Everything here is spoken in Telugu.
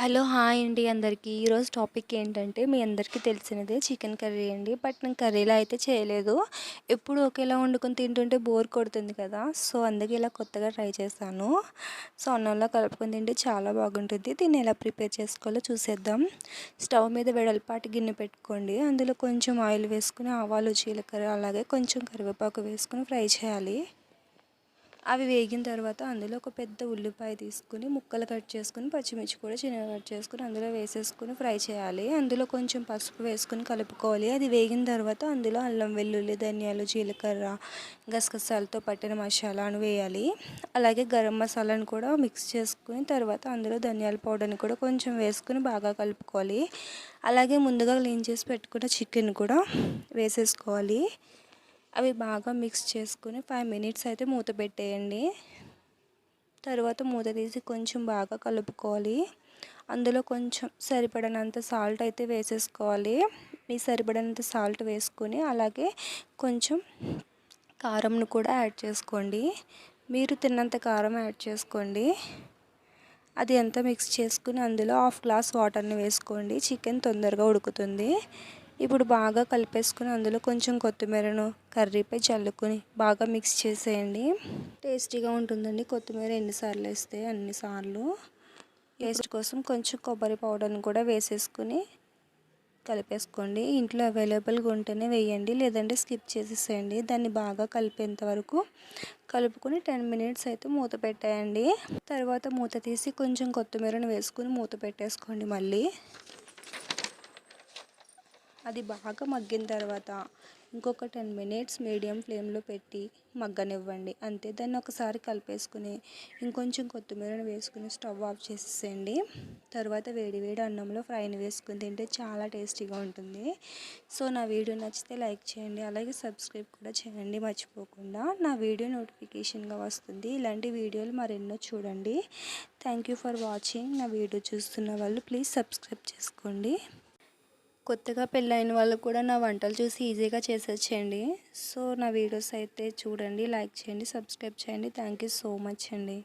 హలో హాయ్ అండి అందరికీ. ఈరోజు టాపిక్ ఏంటంటే మీ అందరికీ తెలిసినదే చికెన్ కర్రీ అండి. బట్ నేను కర్రీలా అయితే చేయలేదు. ఎప్పుడు ఒకేలా వండుకొని తింటుంటే బోర్ కొడుతుంది కదా. సో అందుకే ఇలా కొత్తగా ట్రై చేశాను. సో అన్నంలో కలుపుకొని తింటే చాలా బాగుంటుంది. దీన్ని ఎలా ప్రిపేర్ చేసుకోవాలో చూసేద్దాం. స్టవ్ మీద వెడల్పాటి గిన్నె పెట్టుకోండి. అందులో కొంచెం ఆయిల్ వేసుకుని ఆవాలు జీలకర్ర అలాగే కొంచెం కరివేపాకు వేసుకుని ఫ్రై చేయాలి. అవి వేగిన తర్వాత అందులో ఒక పెద్ద ఉల్లిపాయ తీసుకుని ముక్కలు కట్ చేసుకుని పచ్చిమిర్చి కూడా చిన్నగా కట్ చేసుకుని అందులో వేసేసుకుని ఫ్రై చేయాలి. అందులో కొంచెం పసుపు వేసుకుని కలుపుకోవాలి. అది వేగిన తర్వాత అందులో అల్లం వెల్లుల్లి ధనియాలు జీలకర్ర గసగసాలతో పట్టిన మసాలాను వేయాలి. అలాగే గరం మసాలాను కూడా మిక్స్ చేసుకుని తర్వాత అందులో ధనియాల పౌడర్ని కూడా కొంచెం వేసుకుని బాగా కలుపుకోవాలి. అలాగే ముందుగా క్లీన్ చేసి పెట్టుకున్న చికెన్ కూడా వేసేసుకోవాలి. అవి బాగా మిక్స్ చేసుకుని ఫైవ్ మినిట్స్ అయితే మూత పెట్టేయండి. తర్వాత మూత తీసి కొంచెం బాగా కలుపుకోవాలి. అందులో కొంచెం సరిపడినంత సాల్ట్ అయితే వేసేసుకోవాలి. మీ సరిపడినంత సాల్ట్ వేసుకొని అలాగే కొంచెం కారంను కూడా యాడ్ చేసుకోండి. మీరు తిన్నంత కారం యాడ్ చేసుకోండి. అది ఎంత మిక్స్ చేసుకుని అందులో హాఫ్ గ్లాస్ వాటర్ని వేసుకోండి. చికెన్ తొందరగా ఉడుకుతుంది. ఇప్పుడు బాగా కలిపేసుకుని అందులో కొంచెం కొత్తిమీరను కర్రీపై చల్లుకొని బాగా మిక్స్ చేసేయండి. టేస్టీగా ఉంటుందండి. కొత్తిమీర ఎన్నిసార్లు వేస్తే అన్నిసార్లు. టేస్ట్ కోసం కొంచెం కొబ్బరి పౌడర్ని కూడా వేసేసుకుని కలిపేసుకోండి. ఇంట్లో అవైలబుల్గా ఉంటేనే వేయండి. లేదంటే స్కిప్ చేసేసేయండి. దాన్ని బాగా కలిపేంత వరకు కలుపుకొని టెన్ మినిట్స్ అయితే మూత పెట్టేయండి. తర్వాత మూత తీసి కొంచెం కొత్తిమీరను వేసుకుని మూత పెట్టేసుకోండి మళ్ళీ. అది బాగా మగ్గిన తర్వాత ఇంకొక టెన్ మినిట్స్ మీడియం ఫ్లేమ్లో పెట్టి మగ్గనివ్వండి. అంతే దాన్ని ఒకసారి కలిపేసుకుని ఇంకొంచెం కొత్తిమీరను వేసుకుని స్టవ్ ఆఫ్ చేసేసేయండి. తర్వాత వేడి వేడి అన్నంలో ఫ్రైని వేసుకుని తింటే చాలా టేస్టీగా ఉంటుంది. సో నా వీడియో నచ్చితే లైక్ చేయండి అలాగే సబ్స్క్రైబ్ కూడా చేయండి మర్చిపోకుండా. నా వీడియో నోటిఫికేషన్గా వస్తుంది. ఇలాంటి వీడియోలు మరెన్నో చూడండి. Thank you for watching. నా వీడియో చూస్తున్న వాళ్ళు ప్లీజ్ సబ్స్క్రైబ్ చేసుకోండి. కొత్తగా పెళ్ళైన వాళ్ళు కూడా నా వంటలు చూసి ఈజీగా చేసేసేయండి. సో నా వీడియోస్ అయితే చూడండి లైక్ చేయండి సబ్స్క్రైబ్ చేయండి. థ్యాంక్ యూ సో మచ్ అండి.